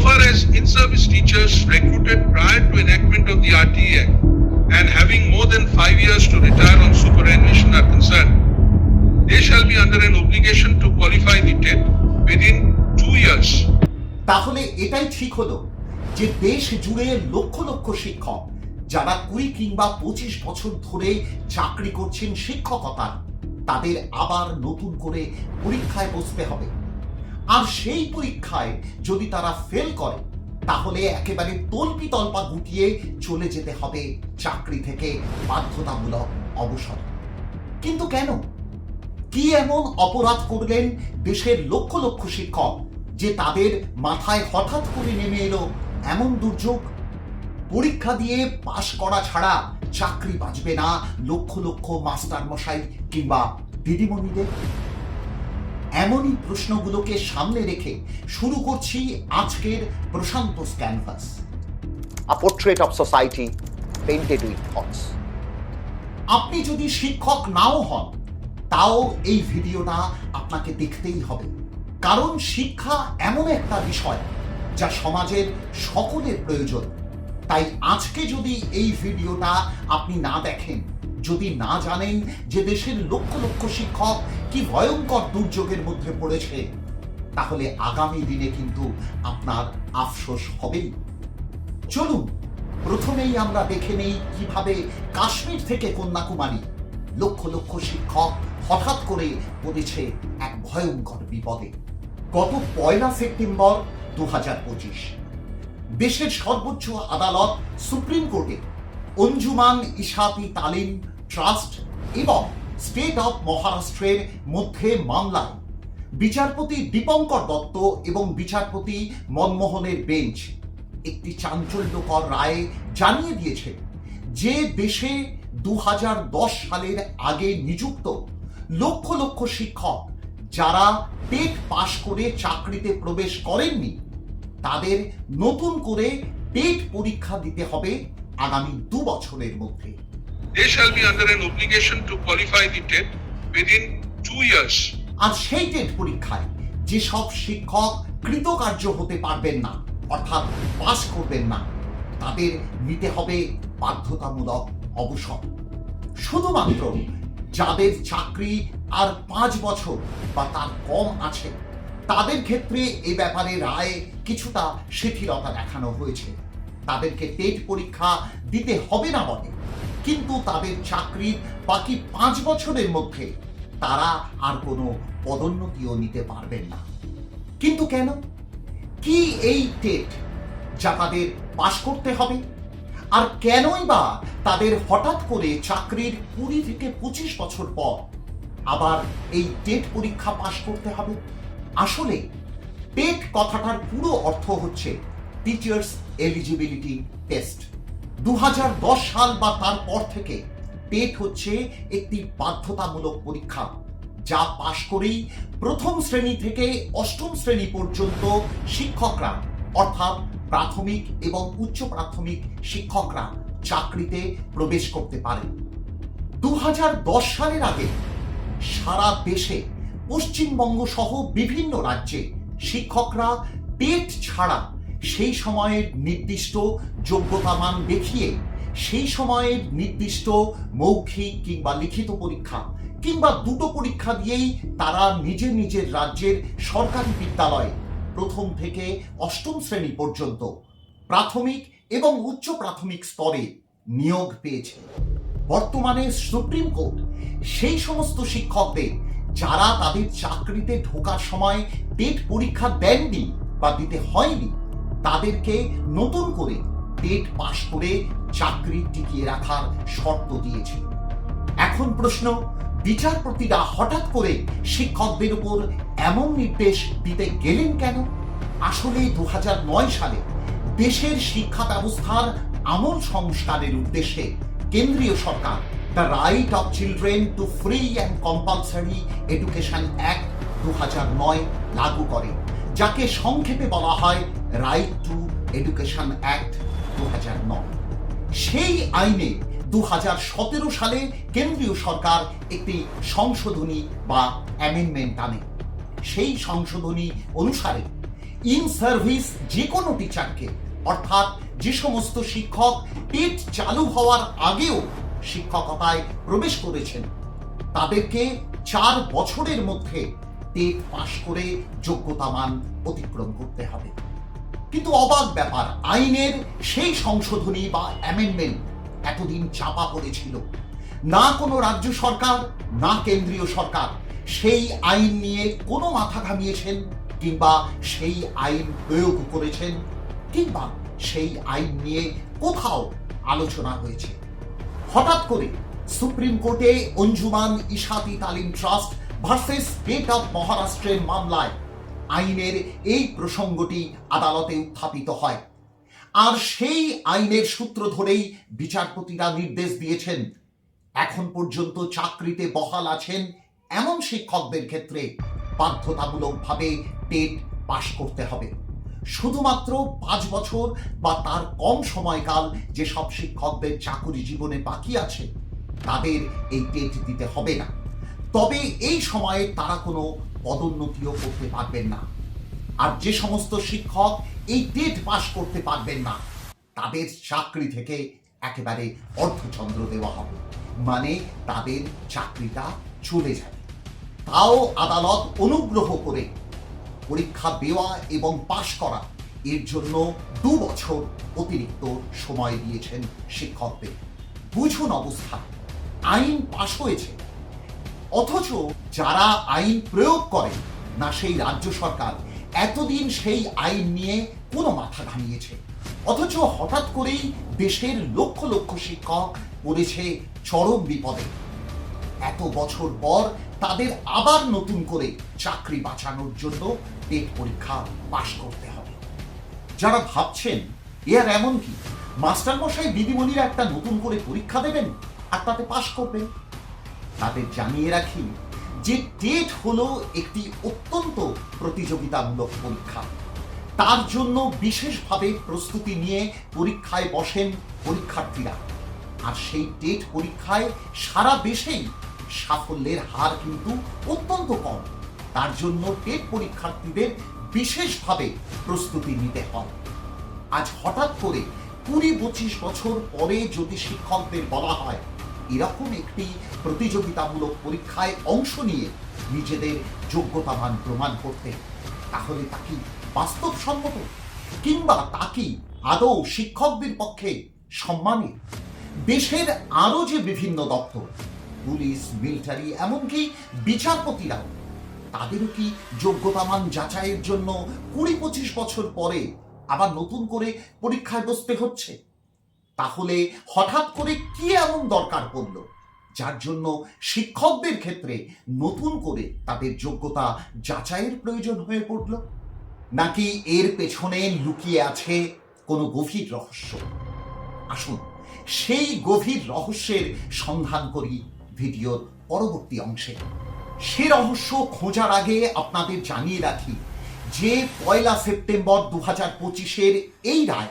Insofar as in-service teachers recruited prior to enactment of the RTE Act and having more than five years to retire on superannuation are concerned, they shall be under an obligation to qualify the TET within two years. তাহলে এটাই ঠিক হলো যে দেশ জুড়ে লক্ষ লক্ষ শিক্ষক যারা কুড়ি কিংবা পঁচিশ বছর ধরে চাকরি করছেন শিক্ষকতার তাদের আবার নতুন করে পরীক্ষায় বসতে হবে আর সেই পরীক্ষায় যদি তারা ফেল করে, তাহলে একেবারে তল্পি তল্পা গুটিয়ে চলে যেতে হবে চাকরি থেকে বাধ্যতামূলক অবসর। কিন্তু কেন? কি এমন অপরাধ করলেন দেশের লক্ষ লক্ষ শিক্ষক যে তাদের মাথায় হঠাৎ করে নেমে এলো এমন দুর্যোগ? পরীক্ষা দিয়ে পাশ করা ছাড়া চাকরি বাঁচবে না লক্ষ লক্ষ মাস্টার মশাই কিংবা দিদিমণিদের? এমনই প্রশ্নগুলোকে সামনে রেখে শুরু করছি আজকের প্রশান্ত canvas. A portrait of society painted with thoughts. আপনি যদি শিক্ষক নাও হন তাও এই ভিডিওটা আপনাকে দেখতেই হবে। কারণ শিক্ষা এমন একটা বিষয় যা সমাজের সকলের প্রয়োজন। তাই আজকে যদি এই ভিডিওটা আপনি না দেখেন যদি না জানেন যে দেশের লক্ষ লক্ষ শিক্ষক কি ভয়ঙ্কর দুর্যোগের মধ্যে পড়েছে, তাহলে আগামী দিনে কিন্তু আপনার আফসোস হবেই। চলুন, প্রথমেই আমরা দেখে নেই কীভাবে কাশ্মীর থেকে কন্যাকুমারী লক্ষ লক্ষ শিক্ষক হঠাৎ করে পড়েছে এক ভয়ঙ্কর বিপদে। গত পয়লা সেপ্টেম্বর দু হাজার পঁচিশ, দেশের সর্বোচ্চ আদালত সুপ্রিম কোর্টে অঞ্জুমান ইশাতি তালিম ট্রাস্ট এবং স্টেট অফ মহারাষ্ট্রের মধ্যে মামলায় বিচারপতি দীপঙ্কর দত্ত এবং বিচারপতি মনমোহনের বেঞ্চ। একটি চাঞ্চল্যকর রায়ে জানিয়ে দিয়েছে যে দেশে দু হাজার দশ সালের আগে নিযুক্ত লক্ষ লক্ষ শিক্ষক যারা টেট পাশ করে চাকরিতে প্রবেশ করেননি, তাদের নতুন করে টেট পরীক্ষা দিতে হবে আগামী দু বছরের মধ্যে। They shall be under an obligation to qualify the TET within two years. আর সেই টেট পরীক্ষায় যেসব শিক্ষক কৃতকার্য হতে পারবেন না অর্থাৎ পাশ করবেন না তাদের নিতে হবে বাধ্যতামূলক অবসর। শুধুমাত্র যাদের চাকরি আর পাঁচ বছর বা তার কম আছে তাদের ক্ষেত্রে এ ব্যাপারে রায়ে কিছুটা শিথিলতা দেখানো হয়েছে। তাদেরকে টেট পরীক্ষা দিতে হবে না বলে কিন্তু তাদের চাকরির বাকি পাঁচ বছরের মধ্যে তারা আর কোনো পদোন্নতিও নিতে পারবেন না। কিন্তু কেন? কি এই টেট যা তাদের পাশ করতে হবে? আর কেনই বা তাদের হঠাৎ করে চাকরির কুড়ি থেকে পঁচিশ বছর পর আবার এই টেট পরীক্ষা পাশ করতে হবে? আসলে টেট কথাটার পুরো অর্থ হচ্ছে টিচার্স এলিজিবিলিটি টেস্ট দু হাজার দশ সাল বা তারপর থেকে টেট হচ্ছে একটি বাধ্যতামূলক পরীক্ষা, যা পাশ করেই প্রথম শ্রেণি থেকে অষ্টম শ্রেণি পর্যন্ত শিক্ষকরা, অর্থাৎ প্রাথমিক এবং উচ্চ প্রাথমিক শিক্ষকরা চাকরিতে প্রবেশ করতে পারে। দু হাজার দশ সালের আগে সারা দেশে পশ্চিমবঙ্গ সহ বিভিন্ন রাজ্যে শিক্ষকরা টেট ছাড়া সেই সময়ের নির্দিষ্ট যোগ্যতামান দেখিয়ে, সেই সময়ের নির্দিষ্ট মৌখিক কিংবা লিখিত পরীক্ষা কিংবা দুটো পরীক্ষা দিয়েই তারা নিজের নিজের রাজ্যের সরকারি বিদ্যালয়ে প্রথম থেকে অষ্টম শ্রেণি পর্যন্ত প্রাথমিক এবং উচ্চ প্রাথমিক স্তরে নিয়োগ পেয়েছে। বর্তমানে সুপ্রিম কোর্ট সেই সমস্ত শিক্ষকদের, যারা তাদের চাকরিতে ঢোকার সময় টেট পরীক্ষা দেননি বা দিতে হয়নি তাদেরকে নতুন করে টেট পাশ করে চাকরি টিকিয়ে রাখার শর্ত দিয়েছে। এখন প্রশ্ন, বিচারপতিরা হঠাৎ করে শিক্ষকদের উপর এমন নির্দেশ দিতে গেলেন কেন? আসলে দু হাজার নয় সালে দেশের শিক্ষা ব্যবস্থার আমূল সংস্কারের উদ্দেশ্যে কেন্দ্রীয় সরকার the right of children to free and compulsory education act দু লাগু করে, যাকে সংক্ষেপে বলা হয় রাইট টু এডুকেশন অ্যাক্ট দু হাজার নয়। সেই আইনে দু হাজার সতেরো সালে কেন্দ্রীয় সরকার একটি সংশোধনী বা অ্যামেন্ডমেন্ট আনে। সেই সংশোধনী অনুসারে ইন সার্ভিস যে কোনো টিচারকে অর্থাৎ যে সমস্ত শিক্ষক টেট চালু হওয়ার আগেও শিক্ষকতায় প্রবেশ করেছেন, তাদেরকে চার বছরের মধ্যে টেট পাশ করে যোগ্যতা মান অতিক্রম করতে হবে। কিন্তু অবাক ব্যাপার, আইনের সেই সংশোধনী বা অ্যামেন্ডমেন্ট এতদিন চাপা পড়েছিল। না কোনো রাজ্য সরকার, না কেন্দ্রীয় সরকার সেই আইন নিয়ে কোনো মাথা ঘামিয়েছেন কিংবা সেই আইন প্রয়োগ করেছেন কিংবা সেই আইন নিয়ে কোথাও আলোচনা হয়েছে। হঠাৎ করে সুপ্রিম কোর্টে অঞ্জুমান ইশাতি তালিম ট্রাস্ট ভার্সেস স্টেট অফ মহারাষ্ট্রের মামলায় আইনের এই প্রসঙ্গটি আদালতে উত্থাপিত হয়। আর সেই আইনের সূত্র ধরেই বিচারপতিরা নির্দেশ দিয়েছেন, এখন পর্যন্ত চাকরিতে বহাল আছেন এমন শিক্ষকদের ক্ষেত্রে বাধ্যতামূলকভাবে টেট পাশ করতে হবে। শুধুমাত্র পাঁচ বছর বা তার কম সময়কাল যেসব শিক্ষকদের চাকুরি জীবনে বাকি আছে, তাদের এই টেট দিতে হবে না। তবে এই সময়ে তারা কোনো পদোন্নতিও করতে পারবেন না। আর যে সমস্ত শিক্ষক এই টেট পাশ করতে পারবেন না, তাদের চাকরি থেকে একেবারে অর্ধচন্দ্র দেওয়া হবে। মানে তাদের চাকরিটা চলে যাবে। তাও আদালত অনুগ্রহ করে পরীক্ষা দেওয়া এবং পাশ করা, এর জন্য দু বছর অতিরিক্ত সময় দিয়েছেন শিক্ষকদের। বুঝুন অবস্থা। আইন পাশ হয়েছে। অথচ যারা আইন প্রয়োগ করে, না সেই রাজ্য সরকার, এতদিন সেই আইন নিয়ে কোনো মাথা ঘামিয়েছে। অথচ হঠাৎ করেই দেশের লক্ষ লক্ষ শিক্ষক পড়েছে চরম বিপদে। এত বছর পর তাদের আবার নতুন করে চাকরি বাঁচানোর জন্য টেট পরীক্ষা পাশ করতে হবে। যারা ভাবছেন, এ আর এমন কি? মাস্টারমশাই, দিদিমণিরা একটা নতুন করে পরীক্ষা দেবেন আর তাতে পাশ করবেন? তাদের জানিয়ে রাখি যে টেট হলো একটি অত্যন্ত প্রতিযোগিতামূলক পরীক্ষা। তার জন্য বিশেষভাবে প্রস্তুতি নিয়ে পরীক্ষায় বসেন পরীক্ষার্থীরা। আর সেই টেট পরীক্ষায় সারা দেশেই সাফল্যের হার কিন্তু অত্যন্ত কম। তার জন্য টেট পরীক্ষার্থীদের বিশেষভাবে প্রস্তুতি নিতে হয়। আজ হঠাৎ করে কুড়ি পঁচিশ বছর পরে যদি শিক্ষকদের বলা হয় এরকম একটি প্রতিযোগিতামূলক পরীক্ষায় অংশ নিয়ে নিজেদের যোগ্যতামান প্রমাণ করতে। তাহলে তা কি বাস্তবসম্মত? কিংবা তা কি আদৌ শিক্ষকদের পক্ষে সম্মানের? দেশের আরও যে বিভিন্ন দপ্তর, পুলিশ, মিলিটারি, এমনকি বিচারপতিরাও, তাদেরও কি যোগ্যতামান যাচাইয়ের জন্য কুড়ি পঁচিশ বছর পরে আবার নতুন করে পরীক্ষায় বসতে হচ্ছে? তাহলে হঠাৎ করে কি এমন দরকার পড়ল? যার জন্য শিক্ষকদের ক্ষেত্রে নতুন করে তাদের যোগ্যতা যাচাইয়ের প্রয়োজন হয়ে পড়ল? নাকি এর পেছনে লুকিয়ে আছে কোনো গভীর রহস্য? আসুন সেই গভীর রহস্যের সন্ধান করি ভিডিওর পরবর্তী অংশে। সে রহস্য খোঁজার আগে আপনাদের জানিয়ে রাখি, যে পয়লা সেপ্টেম্বর দু হাজার পঁচিশের এই রায়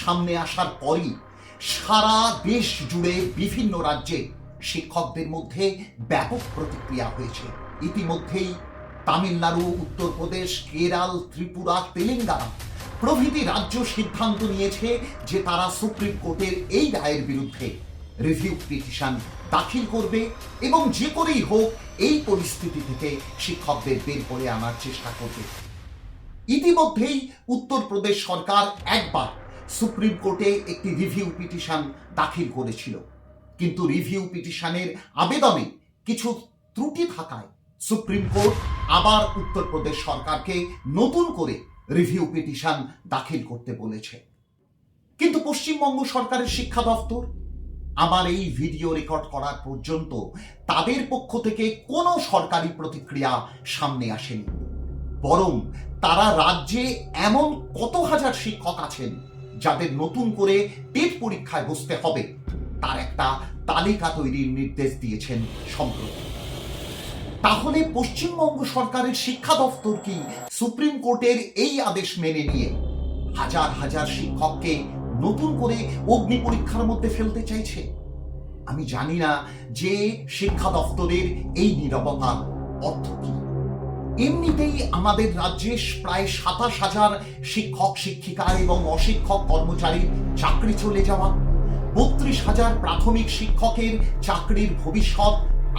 সামনে আসার পরই সারা দেশ জুড়ে বিভিন্ন রাজ্যে শিক্ষকদের মধ্যে ব্যাপক প্রতিক্রিয়া হয়েছে। ইতিমধ্যেই তামিলনাড়ু, উত্তরপ্রদেশ, কেরাল, ত্রিপুরা, তেলেঙ্গানা প্রভৃতি রাজ্য সিদ্ধান্ত নিয়েছে যে তারা সুপ্রিম কোর্টের এই রায়ের বিরুদ্ধে রিভিউ পিটিশন দাখিল করবে এবং যে করেই হোক এই পরিস্থিতি থেকে শিক্ষকদের বের করে আনার চেষ্টা করবে। ইতিমধ্যেই উত্তরপ্রদেশ সরকার একবার সুপ্রিম কোর্টে একটি রিভিউ পিটিশন দাখিল করেছিল। কিন্তু রিভিউ পিটিশনের আবেদনে কিছু ত্রুটি থাকায় সুপ্রিম কোর্ট আবার উত্তরপ্রদেশ সরকারকে নতুন করে রিভিউ পিটিশন দাখিল করতে বলেছে। কিন্তু পশ্চিমবঙ্গ সরকারের শিক্ষা দপ্তর আমার এই ভিডিও রেকর্ড করার পর্যন্ত তাদের পক্ষ থেকে কোনো সরকারি প্রতিক্রিয়া সামনে আসেনি। বরং তারা রাজ্যে এমন কত হাজার শিক্ষক আছেন যাদের নতুন করে টেট পরীক্ষায় বসতে হবে, তার একটা তালিকা তৈরির নির্দেশ দিয়েছেন সম্প্রতি। তাহলে পশ্চিমবঙ্গ সরকারের শিক্ষা দপ্তর কি সুপ্রিম কোর্টের এই আদেশ মেনে নিয়ে হাজার হাজার শিক্ষককে নতুন করে অগ্নি পরীক্ষার মধ্যে ফেলতে চাইছে? আমি জানি না যে শিক্ষা দফতরের এই নিরবতার অর্থ কি। এমনিতেই আমাদের রাজ্যে প্রায় সাতাশ হাজার শিক্ষক, শিক্ষিকা এবং অশিক্ষক কর্মচারীর চাকরি চলে যাওয়া। বত্রিশ হাজার প্রাথমিক শিক্ষকের চাকরির ভবিষ্যৎ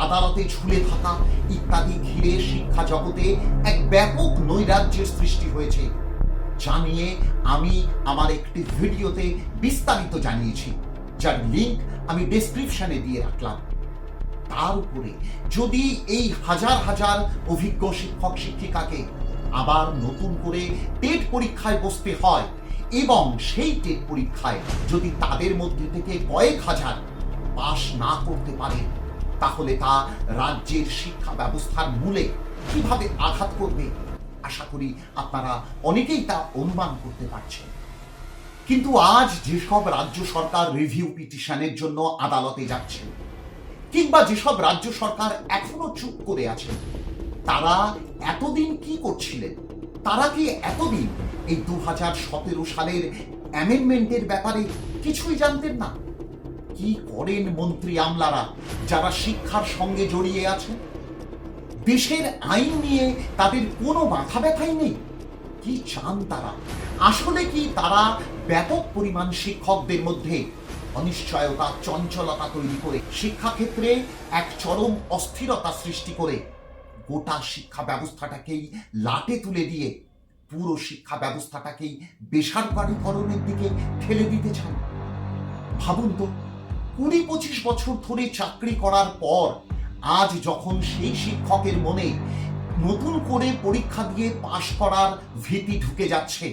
আদালতে ঝুলে থাকা ইত্যাদি ঘিরে শিক্ষা জগতে এক ব্যাপক নৈরাজ্যের সৃষ্টি হয়েছে, যা নিয়ে আমি আমার একটি ভিডিওতে বিস্তারিত জানিয়েছি। যার লিংক আমি ডেসক্রিপশনে দিয়ে রাখলাম। তার উপরে যদি এই হাজার হাজার অভিজ্ঞ শিক্ষক শিক্ষিকাকে আবার নতুন করে টেট পরীক্ষায় বসতে হয় এবং সেই টেট পরীক্ষায় যদি তাদের মধ্যে থেকে কয়েক হাজার পাশ না করতে পারে, তাহলে তা রাজ্যের শিক্ষা ব্যবস্থার মূলে কীভাবে আঘাত করবে? আশা করি আপনারা অনেকেই তা অনুমান করতে পারছেন। কিন্তু আজ যেসব রাজ্য সরকার রিভিউ পিটিশনের জন্য আদালতে যাচ্ছে কিংবা যেসব রাজ্য সরকার এখনও চুপ করে আছে, তারা এতদিন কি করছিলেন? তারা কি এতদিন এই দু হাজার সতেরো সালের অ্যামেন্ডমেন্টের ব্যাপারে কিছুই জানতেন না? কি করেন মন্ত্রী আমলারা যারা শিক্ষার সঙ্গে জড়িয়ে আছেন? দেশের আইন নিয়ে তাদের কোনো মাথা ব্যথাই নেই? কি চান তারা? আসলে কি তারা ব্যাপক পরিমাণ শিক্ষকদের মধ্যে অনিশ্চয়তা, চঞ্চলতা তৈরি করে, শিক্ষাক্ষেত্রে এক চরম অস্থিরতা সৃষ্টি করে, গোটা শিক্ষা ব্যবস্থাটাকেই লাটে তুলে দিয়ে, পুরো শিক্ষা ব্যবস্থাটাকেই বেসরকারীকরণের দিকে ঠেলে দিতে চান। ভাবুন তো, কুড়ি পঁচিশ বছর ধরে চাকরি করার পর, আজ যখন সেই শিক্ষকের মনে নতুন করে পরীক্ষা দিয়ে পাশ করার ভীতি ঢুকে যাচ্ছে,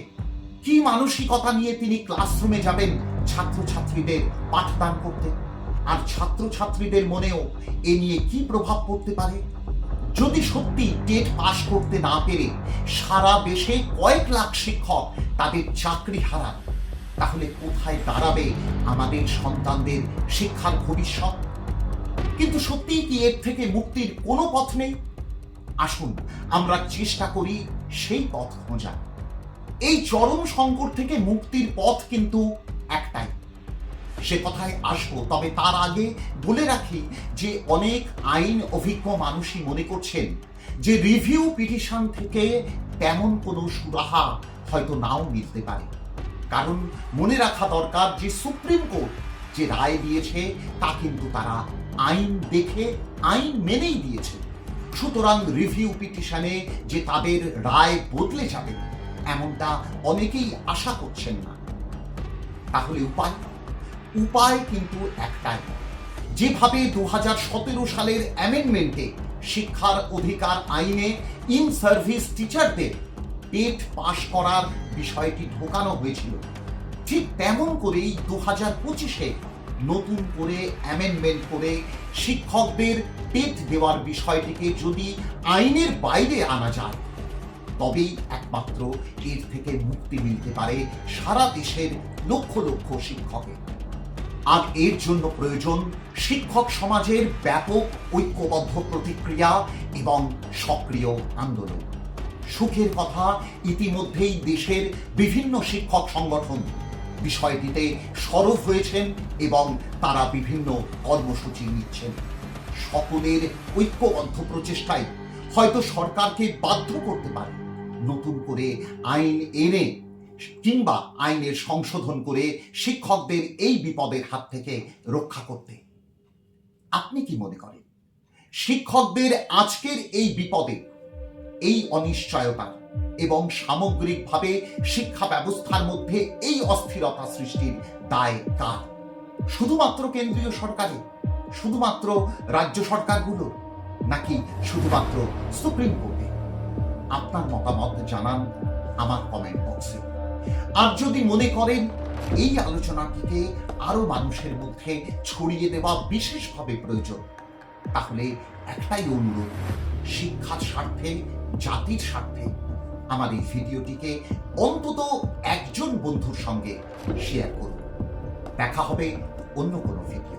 কি মানসিকতা নিয়ে তিনি ক্লাসরুমে যাবেন ছাত্রছাত্রীদের পাঠদান করতে। আর ছাত্রছাত্রীদের মনেও এ নিয়ে কি প্রভাব পড়তে পারে? যদি সত্যি টেট পাশ করতে না পেরে সারা দেশে কয়েক লাখ শিক্ষক তাদের চাকরি হারান, তাহলে কোথায় দাঁড়াবে আমাদের সন্তানদের শিক্ষার ভবিষ্যৎ? কিন্তু সত্যিই কি এর থেকে মুক্তির কোনো পথ নেই? আসুন, আমরা চেষ্টা করি সেই পথ খোঁজা এই চরম সংকট থেকে মুক্তির পথ কিন্তু একটাই। সে কথায় আসব, তবে তার আগে বলে রাখি যে অনেক আইন অভিজ্ঞ মানুষই মনে করছেন যে রিভিউ পিটিশন থেকে তেমন কোনো সুরাহা হয়তো নাও মিলতে পারে। কারণ মনে রাখা দরকার যে সুপ্রিম কোর্ট যে রায় দিয়েছে, তা কিন্তু তারা আইন দেখে, আইন মেনেই দিয়েছে। সুতরাং রিভিউ পিটিশনে যে তাদের রায় বদলে যাবে, এমনটা অনেকেই আশা করছেন না। তাহলে উপায়? উপায় কিন্তু একটাই। যেভাবে দু সতেরো সালের অ্যামেন্ডমেন্টে শিক্ষার অধিকার আইনে ইন সার্ভিস টিচারদের টেট পাশ করার বিষয়টি ঢোকানো হয়েছিল, ঠিক তেমন করেই দু হাজার পঁচিশে নতুন করে অ্যামেন্ডমেন্ট করে শিক্ষকদের টেট দেওয়ার বিষয়টিকে যদি আইনের বাইরে আনা যায় তবেই একমাত্র এর থেকে মুক্তি মিলতে পারে সারা দেশের লক্ষ লক্ষ শিক্ষকের আর এর জন্য প্রয়োজন শিক্ষক সমাজের ব্যাপক ঐক্যবদ্ধ প্রতিক্রিয়া এবং সক্রিয় আন্দোলন। সুখের কথা ইতিমধ্যেই দেশের বিভিন্ন শিক্ষক সংগঠন বিষয়টিতে সরব হয়েছেন এবং তারা বিভিন্ন কর্মসূচি নিচ্ছেন। সকলের ঐক্যবদ্ধ প্রচেষ্টায় হয়তো সরকারকে বাধ্য করতে পারে। নতুন করে আইন এনে কিংবা আইনের সংশোধন করে শিক্ষকদের এই বিপদের হাত থেকে রক্ষা করতে। আপনি কি মনে করেন? শিক্ষকদের আজকের এই বিপদে এই অনিশ্চয়তা এবং সামগ্রিকভাবে শিক্ষা ব্যবস্থার মধ্যে এই অস্থিরতা সৃষ্টির দায় কার? শুধুমাত্র কেন্দ্রীয় সরকারে? শুধুমাত্র রাজ্য সরকারগুলো? নাকি শুধুমাত্র সুপ্রিম কোর্টে? আপনার মতামত জানান আমার কমেন্ট বক্সে আর যদি মনে করেন এই আলোচনাটিকে আরও মানুষের মধ্যে ছড়িয়ে দেওয়া বিশেষভাবে প্রয়োজন, তাহলে একটাই অনুরোধ, শিক্ষার স্বার্থে, জাতির স্বার্থে আমার এই ভিডিওটিকে অন্তত একজন বন্ধুর সঙ্গে শেয়ার করুন। দেখা হবে অন্য কোনো ভিডিও